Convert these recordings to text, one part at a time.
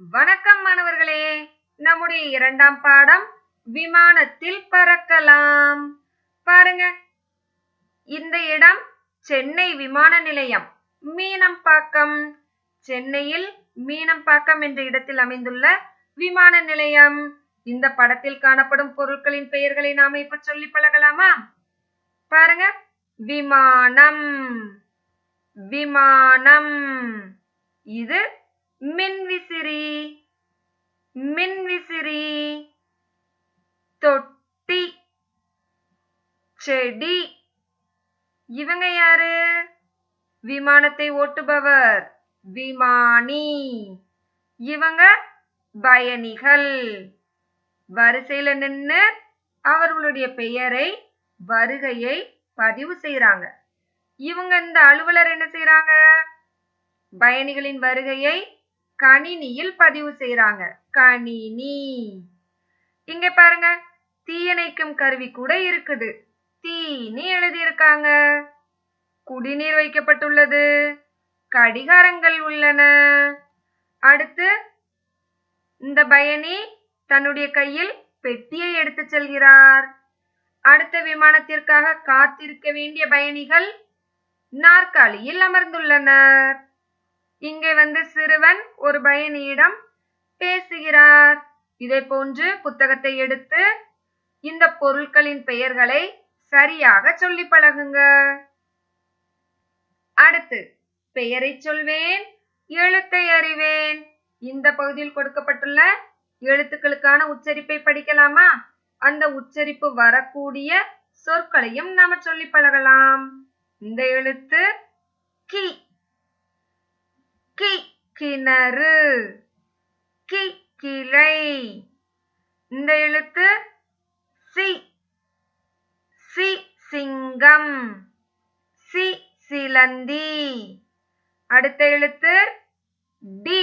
வணக்கம் மாணவர்களே. நம்முடைய இரண்டாம் பாடம் விமானத்தில் பறக்கலாம். பாருங்க. இந்த இடம் சென்னை விமான நிலையம் மீனம்பாக்கம். சென்னையில் மீனம்பாக்கம் என்ற இடத்தில் அமைந்துள்ள விமான நிலையம். இந்த படத்தில் காணப்படும் பொருட்களின் பெயர்களை நாம இப்ப சொல்லி பழகலாமா? பாருங்க. விமானம். விமானம். இது மின்விசிறி மின்விசிறி தொட்டி செடி. இவங்க யாரு? விமானத்தை ஓட்டுபவர் விமானி. இவங்க பயணிகள். வரிசையில நின்னு அவர்களுடைய பெயரை வருகையை பதிவு செய்யறாங்க இவங்க இந்த அலுவலர் என்ன செய்யறாங்க பயணிகளின் வருகையை கணினியில் பதிவு செய்யறாங்க கணினி. இங்க பாருங்க தீயணைக்கும் கருவி கூட இருக்குது. தீனி எழுதியிருக்காங்க. குடிநீர் வைக்கப்பட்டுள்ளது. கடிகாரங்கள் உள்ளன. அடுத்து இந்த பயணி தன்னுடைய கையில் பெட்டியை எடுத்து செல்கிறார். அடுத்த விமானத்திற்காக காத்திருக்க வேண்டிய பயணிகள் நாற்காலியில் அமர்ந்துள்ளனர். இங்கே வந்து சிறுவன் ஒரு பயணியிடம் பேசுகிறார். இதை போன்று புத்தகத்தை எடுத்து இந்த பொருட்களின் பெயர்களை சரியாக சொல்லி பழகுங்க. அடுத்து பெயரை சொல்வேன் எழுத்தை அறிவேன். இந்த பகுதியில் கொடுக்கப்பட்டுள்ள எழுத்துக்களுக்கான உச்சரிப்பை படிக்கலாமா? அந்த உச்சரிப்பு வரக்கூடிய சொற்களையும் நாம சொல்லி பழகலாம். இந்த எழுத்து கி. கி கிணறு. கி கிளை. இந்த எழுத்து சி சி சிங்கம். சி சிலந்தி. அடுத்த எழுத்து டி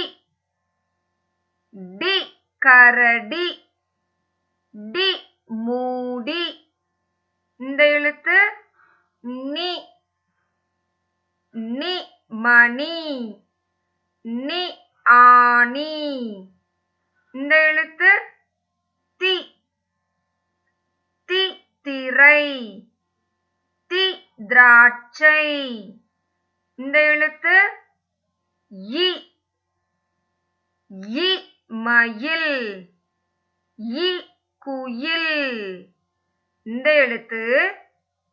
டி கரடி. டி மூடி. இந்த எழுத்து நி நி மணி. நி ஆணி இந்த எழுத்து தி. தி திரை. தி திராட்சை. இந்த எழுத்து இ இ மயில். இ குயில். இந்த எழுத்து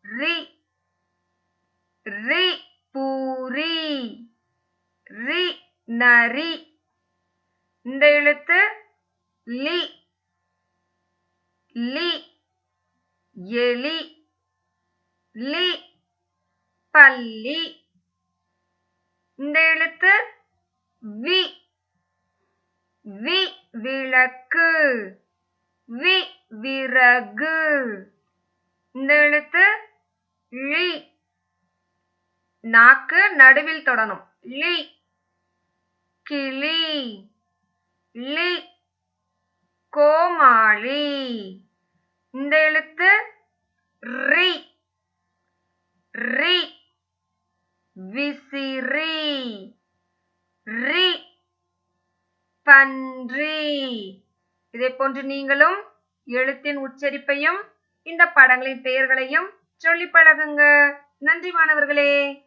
ரி. ரி பூரி. நரி. இந்த எழுத்து லி. லி. எலி. லி. பல்லி. இந்த எழுத்து வி. வி விளக்கு. வி விறகு. இந்த எழுத்து ழி நாக்கு நடுவில் தொடணும். லி. கிளி லி கோமாளி. இந்த எழுத்து ரி ரி விசிறி ரி பன்றி. இதை போன்று நீங்களும் எழுத்தின் உச்சரிப்பையும் இந்த படங்களின் பெயர்களையும் சொல்லி பழகுங்க. நன்றி மாணவர்களே.